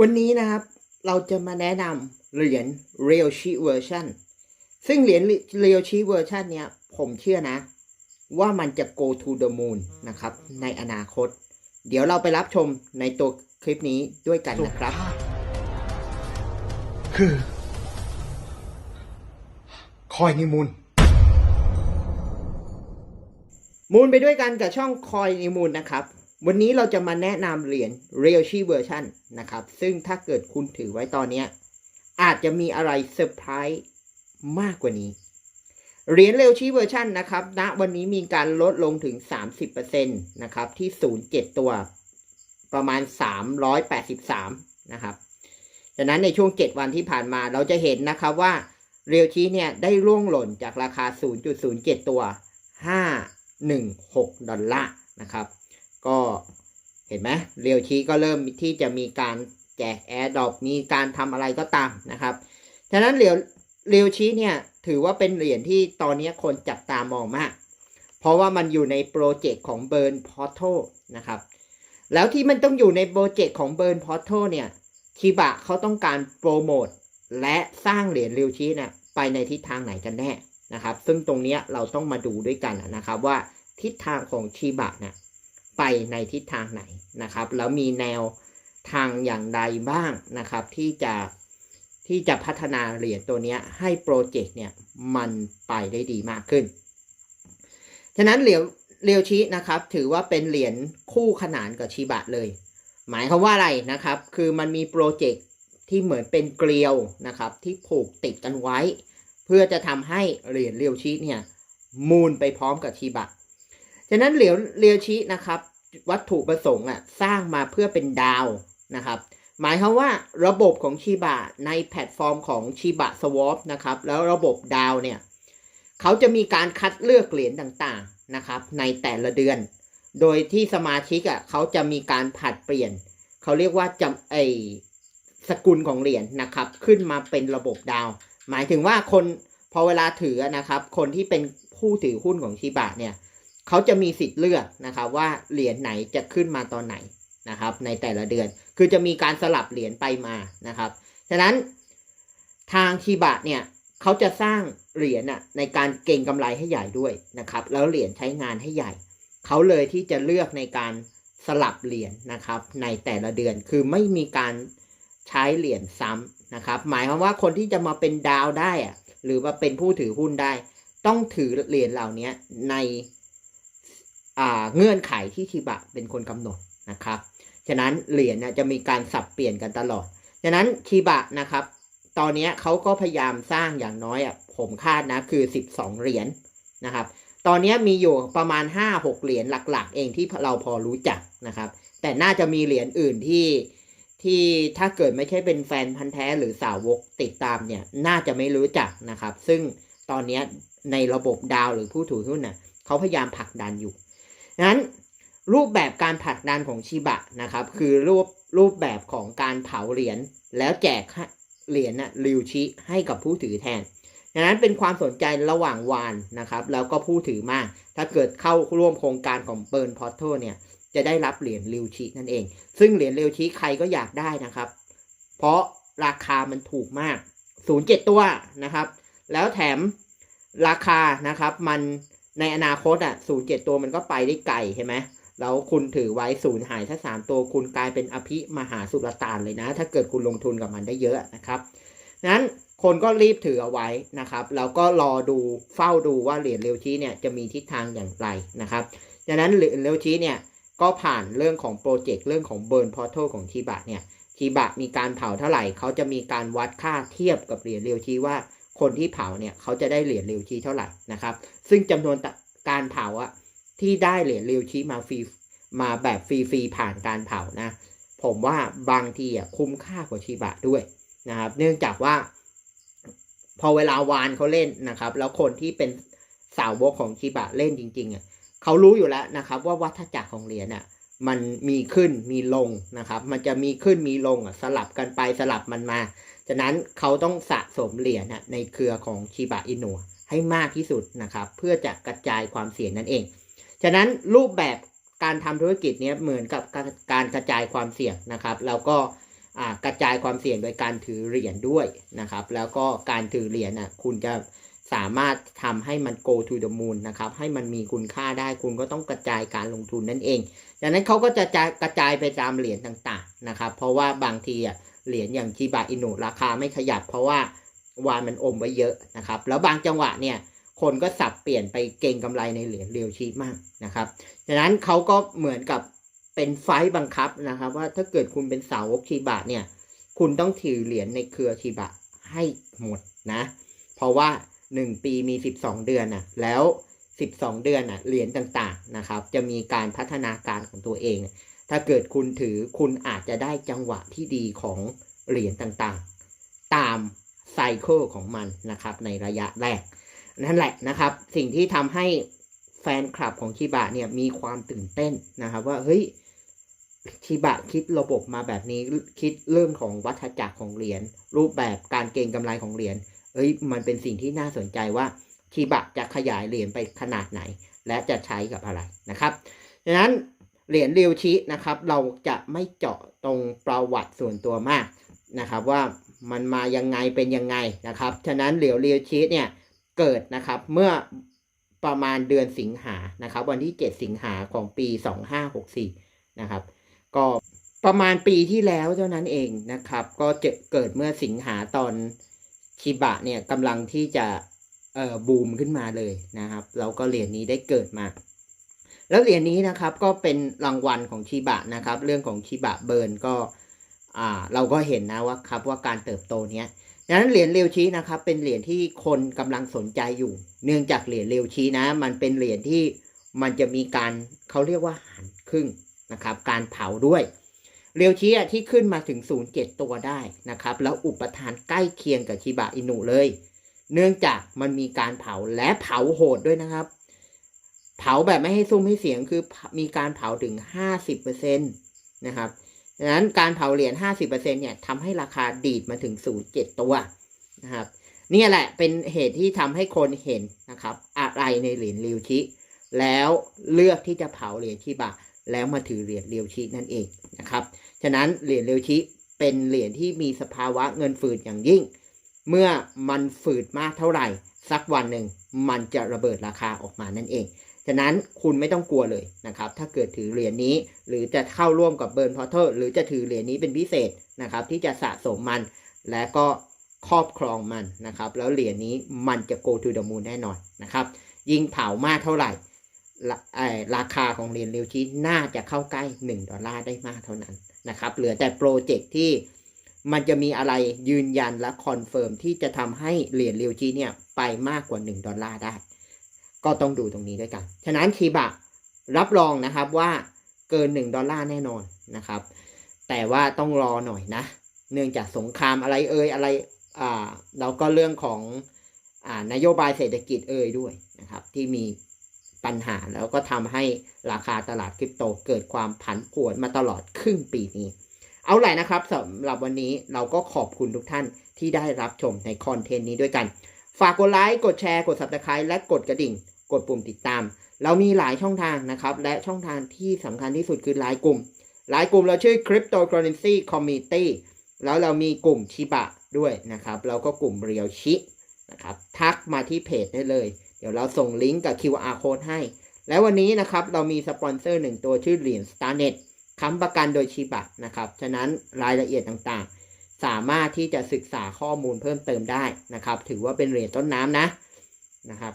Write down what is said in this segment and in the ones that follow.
วันนี้นะครับเราจะมาแนะนำเหรียญ Real Chi Version ซึ่งเหรียญ Real Chi Version เนี้ยผมเชื่อนะ ว่ามันจะ go to the moon นะครับ ในอนาคต เดี๋ยวเราไปรับชมในตัวคลิปนี้ด้วยกันนะครับ คือ คอยนิมูลมูลไปด้วยกันกับช่องคอยนิมูลนะครับ วันนี้เราจะมาแนะนำเหรียญ Real Chi Version นะครับ ซึ่งถ้าเกิดคุณถือไว้ตอนนี้ อาจจะมีอะไรเซอร์ไพรส์มากกว่านี้ เหรียญ Real Chi Version นะครับณวันนี้มีการลดลงถึง 30%นะครับที่ 07 ตัวประมาณ 383 นะครับดังนั้นในช่วง 7 วันที่ผ่านมาเราจะเห็นนะครับว่าเรียวชีเนี่ยได้ร่วงหล่นจากราคา 0.07 ตัว 516 ดอลลาร์นะครับ ก็เห็นไหมเรียวชีก็เริ่มที่จะมีการแจกแอร์ดรอปมีการทำอะไรก็ตามนะครับฉะนั้นเรียวเรียวชีเนี่ยถือว่าเป็นเหรียญที่ตอนนี้คนจับตามองมาก เพราะว่ามันอยู่ในโปรเจกต์ของ Burn Portal นะครับ แล้วที่มันต้องอยู่ในโปรเจกต์ของ Burn Portal เนี่ยชิบะเขาต้องการโปรโมทและสร้างเหรียญเริวชีเนี่ยไปในทิศทางไหนกันแน่นะครับ ซึ่งตรงนี้เราต้องมาดูด้วยกันนะครับว่าทิศทางของชิบะเนี่ย ไปในทิศทางไหนนะครับ แล้วมีแนวทางอย่างใดบ้างนะครับ ที่จะที่จะพัฒนาเหรียญตัวนี้ให้โปรเจกต์เนี่ยมันไปได้ดีมากขึ้น ฉะนั้นเหรียญเรียวชินะครับ ถือว่าเป็นเหรียญคู่ขนานกับชิบะเลย หมายความว่าอะไรนะครับ คือมันมีโปรเจกต์ที่เหมือนเป็นเกลียวนะครับ ที่ผูกติดกันไว้ เพื่อจะทำให้เหรียญเรียวชิเนี่ยมูลไปพร้อมกับชิบะ ฉะนั้นเหรียญเรียวชินะครับ วัตถุประสงค์อะสร้างมาเพื่อเป็นดาวนะครับ หมายความว่าระบบของชิบะในแพลตฟอร์มของชิบะสวอปนะครับ แล้วระบบดาวเนี่ยเขาจะมีการคัดเลือกเหรียญต่างๆนะครับ ในแต่ละเดือน โดยที่สมาชิกอะเขาจะมีการผัดเปลี่ยน เขาเรียกว่าจำไอสกุลของเหรียญนะครับ ขึ้นมาเป็นระบบดาว หมายถึงว่าคนพอเวลาถือนะครับ คนที่เป็นผู้ถือหุ้นของชิบะเนี่ย เขาจะมีสิทธิ์เลือกนะครับว่าเหรียญไหนจะขึ้นมาตอนไหนนะครับ ในแต่ละเดือน คือจะมีการสลับเหรียญไปมานะครับ ฉะนั้นทางชิบะเนี่ยเขาจะสร้างเหรียญน่ะในการเก่งกำไรให้ใหญ่ด้วยนะครับ แล้วเหรียญใช้งานให้ใหญ่ เขาเลยที่จะเลือกในการสลับเหรียญนะครับ ในแต่ละเดือนคือไม่มีการใช้เหรียญซ้ำนะครับ หมายความว่าคนที่จะมาเป็นดาวได้อะหรือว่าเป็นผู้ถือหุ้นได้ ต้องถือเหรียญเหล่านี้ใน เงื่อนไขที่ชิบะเป็นคนกำหนดนะครับ ฉะนั้นเหรียญจะมีการสับเปลี่ยนกันตลอด ฉะนั้นชิบะนะครับ ตอนนี้เขาก็พยายามสร้างอย่างน้อยอะผมคาดนะคือ 12 เหรียญนะครับ ตอนนี้มีอยู่ประมาณ 5-6 เหรียญหลัก ๆ เองที่เราพอรู้จักนะครับ แต่น่าจะมีเหรียญอื่นที่ที่ถ้าเกิดไม่ใช่เป็นแฟนพันธ์แท้หรือสาวกติดตามเนี่ยน่าจะไม่รู้จักนะครับ ซึ่งตอนนี้ในระบบดาวหรือผู้ถือหุ้นน่ะเขาพยายามผลักดันอยู่ นั้นรูปแบบการผลักดันของชิบะนะครับ คือรูปรูปแบบของการเผาเหรียญแล้วแจกเหรียญน่ะริวชิให้กับผู้ถือแทนดังนั้นเป็นความสนใจระหว่างวานนะครับ แล้วก็ผู้ถือมาก ถ้าเกิดเข้าร่วมโครงการของเบิร์นพอร์ทเนี่ยจะได้รับเหรียญริวชินั่นเอง ซึ่งเหรียญริวชิใครก็อยากได้นะครับ เพราะราคามันถูกมาก 0.7 ตัวนะครับ แล้วแถมราคานะครับมัน ในอนาคตอะ0.7ตัวมันก็ไปได้ไกลใช่ไหมแล้วคุณถือไว้ศูนย์หายถ้าสามตัวคุณกลายเป็นอภิมหาสุลตานเลยนะ ถ้าเกิดคุณลงทุนกับมันได้เยอะนะครับนั้นคนก็รีบถือเอาไว้นะครับแล้วก็รอดูเฝ้าดูว่าเหรียญเรวชีเนี่ยจะมีทิศทางอย่างไรนะครับดังนั้นเหรียญเรวชีเนี่ยก็ผ่านเรื่องของโปรเจกต์เรื่องของเบิร์นพอร์ทัลของชีบะเนี่ยชีบะมีการเผาเท่าไหร่เขาจะมีการวัดค่าเทียบกับเหรียญเรวชีว่า คนที่เผาเนี่ยเขาจะได้เหรียญเรวชีเท่าไหร่นะครับ ซึ่งจำนวนการเผาอะที่ได้เหรียญเรวชีมาฟรีมาแบบฟรีๆผ่านการเผานะ ผมว่าบางทีอะคุ้มค่ากว่าชีบะด้วยนะครับ เนื่องจากว่า พอเวลาวานเขาเล่นนะครับ แล้วคนที่เป็นสาวกของชิบะเล่นจริงๆอะเขารู้อยู่แล้วนะครับ ว่าวัฏจักรของเหรียญอะ มันมีขึ้นมีลงนะครับ มันจะมีขึ้นมีลงสลับกันไปสลับมันมาฉะนั้นเขาต้องสะสมเหรียญในเครือของชิบะอินุให้มากที่สุดนะครับ เพื่อจะกระจายความเสี่ยงนั่นเอง ฉะนั้นรูปแบบการทำธุรกิจเนี้ยเหมือนกับการกระจายความเสี่ยงนะครับแล้วก็กระจายความเสี่ยงโดยการถือเหรียญด้วยนะครับ แล้วก็การถือเหรียญนะคุณจะ สามารถทำให้มัน go to the moon นะครับ ให้มันมีคุณค่าได้คุณก็ต้องกระจายการลงทุนนั่นเองดังนั้นเขาก็จะกระจายไปตามเหรียญต่างๆนะครับ เพราะว่าบางทีอะเหรียญอย่างชิบะอินุราคาไม่ขยับ เพราะว่าวานมันอมไว้เยอะนะครับ แล้วบางจังหวะเนี่ยคนก็สับเปลี่ยนไปเก่งกำไรในเหรียญเรียวชีมากนะครับดังนั้นเขาก็เหมือนกับเป็นไฟต์บังคับนะครับ ว่าถ้าเกิดคุณเป็นสาวกชีบะเนี่ย คุณต้องถือเหรียญในเครือชีบะให้หมดนะ เพราะว่า 1ปีมี12เดือนน่ะ แล้ว12เดือนน่ะเหรียญต่างๆนะครับ จะมีการพัฒนาการของตัวเอง ถ้าเกิดคุณถือคุณอาจจะได้จังหวะที่ดีของเหรียญต่างๆ ตามไซเคิลของมันนะครับ ในระยะแรก นั่นแหละนะครับ สิ่งที่ทำให้แฟนคลับของชิบะเนี่ยมีความตื่นเต้นนะครับ ว่าเฮ้ยชิบะคิดระบบมาแบบนี้คิดเรื่องของวัฏจักรของเหรียญรูปแบบการเก็งกำไรของเหรียญ เอ้ยมันเป็นสิ่งที่น่าสนใจว่าชิบะจะขยายเหรียญไปขนาดไหน และจะใช้กับอะไรนะครับดังนั้นเหรียญเรียวชินะครับ เราจะไม่เจาะตรงประวัติส่วนตัวมากนะครับ ว่ามันมายังไงเป็นยังไงนะครับฉะนั้นเหรียญเรียวชิเนี่ยเกิดนะครับเมื่อประมาณเดือนสิงหานะครับ วันที่ 7 สิงหาของปี 2564 นะครับ ก็ประมาณปีที่แล้วเท่านั้นเองนะครับ ก็จะเกิดเมื่อสิงหาตอน ชิบะเนี่ยกำลังที่จะเอ่อบูมขึ้นมาเลยนะครับ แล้วก็เหรียญนี้ได้เกิดมา แล้วเหรียญนี้นะครับก็เป็นรางวัลของชิบะนะครับ เรื่องของชิบะเบิร์นก็อ่าเราก็เห็นนะว่าครับว่าการเติบโตเนี้ยดังนั้นเหรียญเรียวชีนะครับ เป็นเหรียญที่คนกำลังสนใจอยู่ เนื่องจากเหรียญเรียวชีนะ มันเป็นเหรียญที่มันจะมีการเขาเรียกว่าหันครึ่งนะครับ การเผาด้วย เรียวชีอะที่ขึ้นมาถึง 0.7 ตัวได้นะครับ แล้วอุปทานใกล้เคียงกับชิบะอินุเลย เนื่องจากมันมีการเผาและเผาโหดด้วยนะครับ เผาแบบไม่ให้ซุ้มให้เสียงคือมีการเผาถึง 50%นะครับดังนั้นการเผาเหรียญ 50%เนี่ยทำให้ราคาดีดมาถึง 0.7 ตัวนะครับนี่แหละเป็นเหตุที่ทำให้คนเห็นนะครับ อะไรในเหรียญเริวชิแล้วเลือกที่จะเผาเหรียญชิบะแล้วมาถือเหรียญเริวชินั่นเองนะครับ ฉะนั้นเหรียญริวชิเป็นเหรียญที่มีสภาวะเงินฝืดอย่างยิ่ง เมื่อมันฝืดมากเท่าไหร่ สักวันหนึ่งมันจะระเบิดราคาออกมานั่นเอง ฉะนั้นคุณไม่ต้องกลัวเลยนะครับ ถ้าเกิดถือเหรียญนี้ หรือจะเข้าร่วมกับเบิร์นพอเทอร์หรือจะถือเหรียญนี้เป็นพิเศษนะครับ ที่จะสะสมมันและก็ครอบครองมันนะครับ แล้วเหรียญนี้มันจะ go to the moon แน่นอนนะครับ ยิ่งเผามากเท่าไหร่ ราคาของเหรียญเรวชีน่าจะเข้าใกล้ 1 ดอลลาร์ได้มากเท่านั้นนะครับ เหลือแต่โปรเจกต์ที่มันจะมีอะไรยืนยันและคอนเฟิร์มที่จะทำให้เหรียญเรวชีเนี่ยไปมากกว่า 1 ดอลลาร์ได้ ก็ต้องดูตรงนี้ด้วยกัน ฉะนั้นชีบะรับรองนะครับว่าเกิน 1 ดอลลาร์แน่นอนนะครับ แต่ว่าต้องรอหน่อยนะ เนื่องจากสงครามอะไรเอ่ยอะไรอ่าแล้วก็เรื่องของอ่านโยบายเศรษฐกิจเอ่ยด้วยนะครับ ที่มี ปัญหาแล้วก็ทำให้ราคาตลาดคริปโตเกิดความผันผวนมาตลอดครึ่งปีนี้ เอาแหละนะครับสำหรับวันนี้เราก็ขอบคุณทุกท่านที่ได้รับชมในคอนเทนต์นี้ด้วยกัน ฝากกดไลค์ กดแชร์ กด subscribe และกดกระดิ่ง กดปุ่มติดตาม เรามีหลายช่องทางนะครับ และช่องทางที่สำคัญที่สุดคือไลน์กลุ่มไลน์กลุ่มเราชื่อ Cryptocurrency Community แล้วเรามีกลุ่มชิบะด้วยนะครับ แล้วก็กลุ่มเรียวชินะครับ ทักมาที่เพจได้เลย เดี๋ยวเราส่งลิงก์กับ QR code ให้ และวันนี้นะครับเรามีสปอนเซอร์หนึ่งตัวชื่อเหรียญ StarNet ค้ำประกันโดยชิบะนะครับ ฉะนั้นรายละเอียดต่างๆ สามารถที่จะศึกษาข้อมูลเพิ่มเติมได้นะครับ ถือว่าเป็นเหรียญต้นน้ำนะนะครับ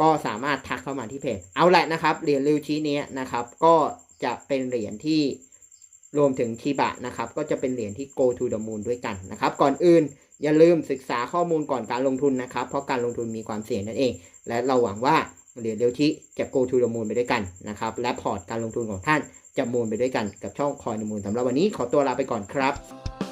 ก็สามารถทักเข้ามาที่เพจ เอาแหละนะครับ เหรียญริวชีเนี้ยนะครับ ก็จะเป็นเหรียญที่ รวมถึงชีบะนะครับก็จะเป็นเหรียญที่ go to the moon ด้วยกันนะครับ ก่อนอื่นอย่าลืมศึกษาข้อมูลก่อนการลงทุนนะครับ เพราะการลงทุนมีความเสี่ยงนั่นเอง และเราหวังว่าเหรียญเรียวชิจะ go to the moon ไปด้วยกันนะครับ และพอร์ตการลงทุนของท่านจะมูลไปด้วยกันกับช่องคอยนมูลสำหรับวันนี้ขอตัวลาไปก่อนครับ